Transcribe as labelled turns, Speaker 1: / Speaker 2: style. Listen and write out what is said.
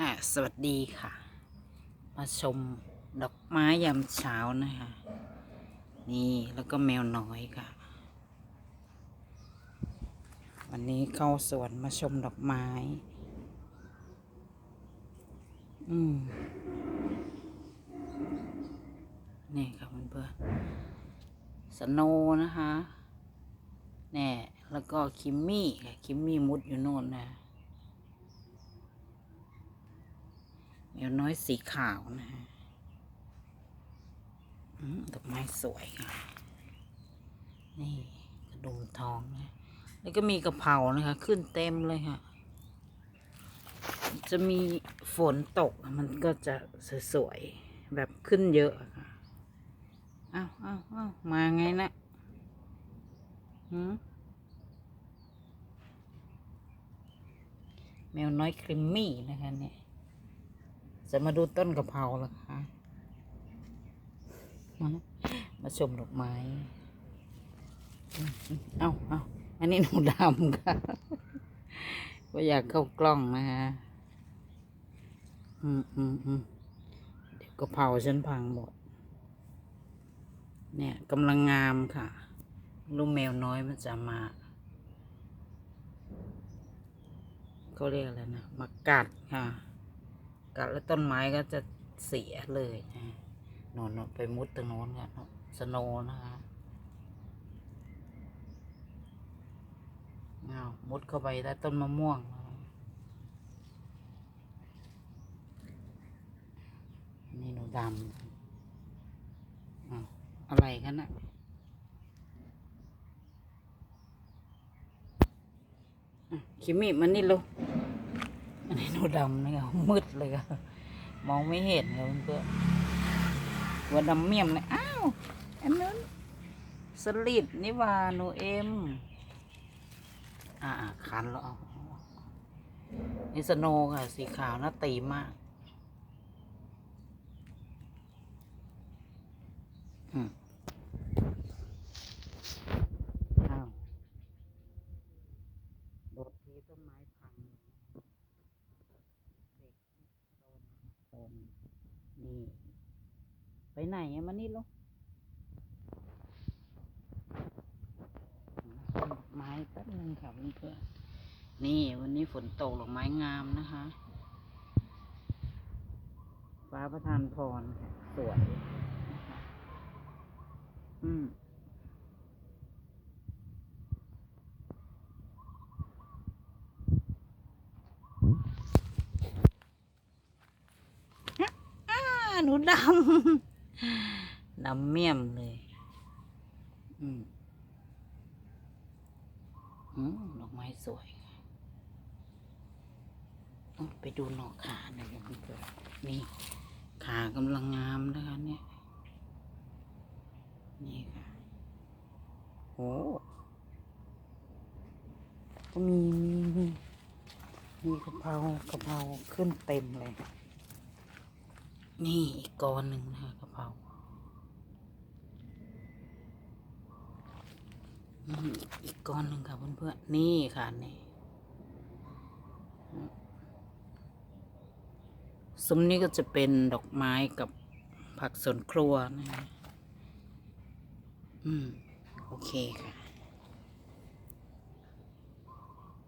Speaker 1: อะสวัสดีค่ะ มาชมดอกไม้ยามเช้านะคะ นี่แล้วก็แมวน้อยค่ะ วันนี้เข้าสวนมาชมดอกไม้ อืมนี่ค่ะเพื่อนๆสโนนะคะแน่แล้วก็คิมมี่ค่ะ คิมมี่มุดอยู่โน่นนะ แมวน้อยสีขาวนะฮะดอกไม้สวยค่ะนี่กระดุมทองนะแล้วก็มีกระเพรานะคะ ขึ้นเต็มเลยค่ะ จะมีฝนตกมันก็จะสวยๆแบบขึ้นเยอะอะค่ะอ้าวอ้าวอ้าวมาไงนะหืมแมวน้อยครีมมี่นะคะเนี่ย จะมาดูต้นกะเพราเหรอคะมามาชมดอกไม้อืมอืมเอาเอาอันนี้หนูดำค่ะว่าอยากเข้ากล้องนะฮะอืมอืมอืมเดี๋ยวกะเพราฉันพังหมด เนี่ยกำลังงามค่ะ ลูกแมวน้อยมันจะมาเขาเรียกอะไรนะ มากัดค่ะ กัดแล้วต้นไม้ก็จะเสียเลยนะนอนไปมุดตรงโน้นกันสโนนะคะเอามุดเข้าไปใต้ต้นมะม่วงนี่หนูดำอ้าวอะไรกันนะอะคิมมี่มันนี่ลูก อันนี้หนูดำนะครับมืดเลยครับมองไม่เห็นครับเพื่อนๆว่าดำเมี่ยมเลยอ้าวอันนั้น สลิดนี่ว่าหนูเอ็ม อ่าคันแล้วเอานี่สโนค่ะ สีขาวน่าตีมากอืมอ้าวโดดทีต้นไม้พังเลย เด็กโดนโอนนี่ ไหนอะมานี่ลูกไม้แป๊บนึงค่ะเพื่อนๆนี่วันนี้ฝนตกดอกไม้งามนะคะฟ้าประทานพรค่ะสวยนะคะอืมหนูดำ ดำเมี่ยมเลย อืมอืมดอกไม้สวยไปดูหนอกขาหน่อยเพื่อนๆนี่ ขากำลังงามนะคะเนี่ย นี่ค่ะ โอ้ก็มีมีมีมีกะเพรากะเพราขึ้นเต็มเลย นี่อีกกอนหนึ่งนะคะกะเพราอีกก้อนหนึ่งค่ะเพื่อนๆ นี่ค่ะนี่ซุ้มนี้ก็จะเป็นดอกไม้กับผักสวนครัวนะคะอืม โอเคค่ะ